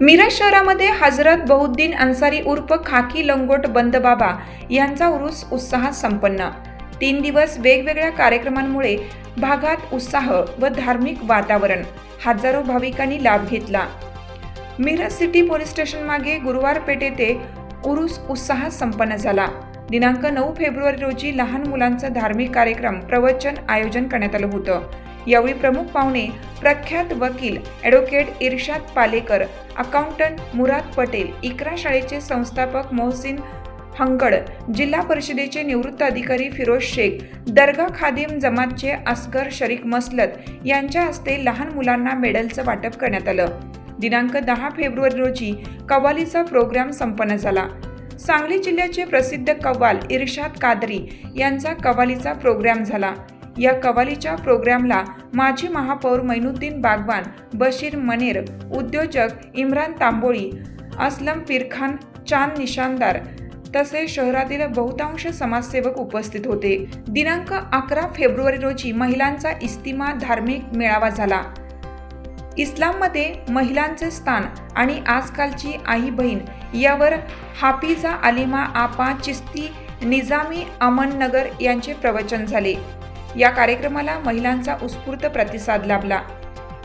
मिरज शहरामध्ये हजरत बहुद्दीन अन्सारी उर्फ खाकी लंगोट बंद बाबा यांचा उरूस उत्साहात संपन्न. तीन दिवस वेगवेगळ्या कार्यक्रमांमुळे भागात उत्साह व धार्मिक वातावरण. हजारो भाविकांनी लाभ घेतला. मिरज सिटी पोलीस स्टेशन मागे गुरुवार पेठे ते उरुस उत्साहात संपन्न झाला. दिनांक नऊ फेब्रुवारी रोजी लहान मुलांचा धार्मिक कार्यक्रम प्रवचन आयोजन करण्यात आलं होतं. यावेळी प्रमुख पाहुणे प्रख्यात वकील ॲडव्होकेट इर्शाद पालेकर अकाउंटंट मुराद पटेल इकरा शाळेचे संस्थापक मोहसिन हंगड जिल्हा परिषदेचे निवृत्त अधिकारी फिरोज शेख दर्गा खादिम जमातचे असगर शरीक मसलत यांच्या हस्ते लहान मुलांना मेडलचं वाटप करण्यात आलं. दिनांक दहा फेब्रुवारी रोजी कव्वालीचा प्रोग्राम संपन्न झाला. सांगली जिल्ह्याचे प्रसिद्ध कव्वाल इर्शाद कादरी यांचा कव्वालीचा प्रोग्राम झाला. या कव्वालीच्या प्रोग्रामला माजी महापौर मैनुद्दीन बागवान बशीर मनेर उद्योजक इम्रान तांबोळी असलम पीरखान चांद निशानदार तसेच शहरातील बहुतांश समाजसेवक उपस्थित होते. दिनांक अकरा फेब्रुवारी रोजी महिलांचा इस्तिमा धार्मिक मेळावा झाला. इस्लाममध्ये महिलांचे स्थान आणि आजकालची आई बहीण यावर हाफिजा अलिमा आपा चिस्ती निजामी अमननगर यांचे प्रवचन झाले. या कार्यक्रमाला महिलांचा उत्स्फूर्त प्रतिसाद लाभला.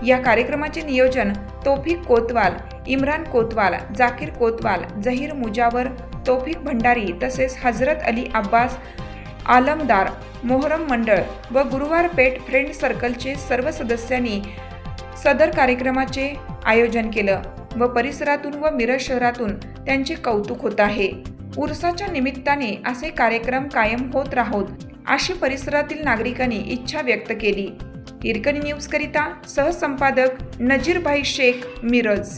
या कार्यक्रमाचे नियोजन तोफिक कोतवाल इम्रान कोतवाल जाकीर कोतवाल जहीर मुजावर तोफिक भंडारी तसेच हजरत अली अब्बास आलमदार मोहरम मंडळ व गुरुवार पेठ फ्रेंड सर्कलचे सर्व सदस्यांनी सदर कार्यक्रमाचे आयोजन केलं व परिसरातून व मिरज शहरातून त्यांचे कौतुक होत आहे. उरसाच्या निमित्ताने असे कार्यक्रम कायम होत राहोत अशी परिसरातील नागरिकांनी इच्छा व्यक्त केली. हिरकणी न्यूज करिता सहसंपादक नजीरभाई शेख मिरज.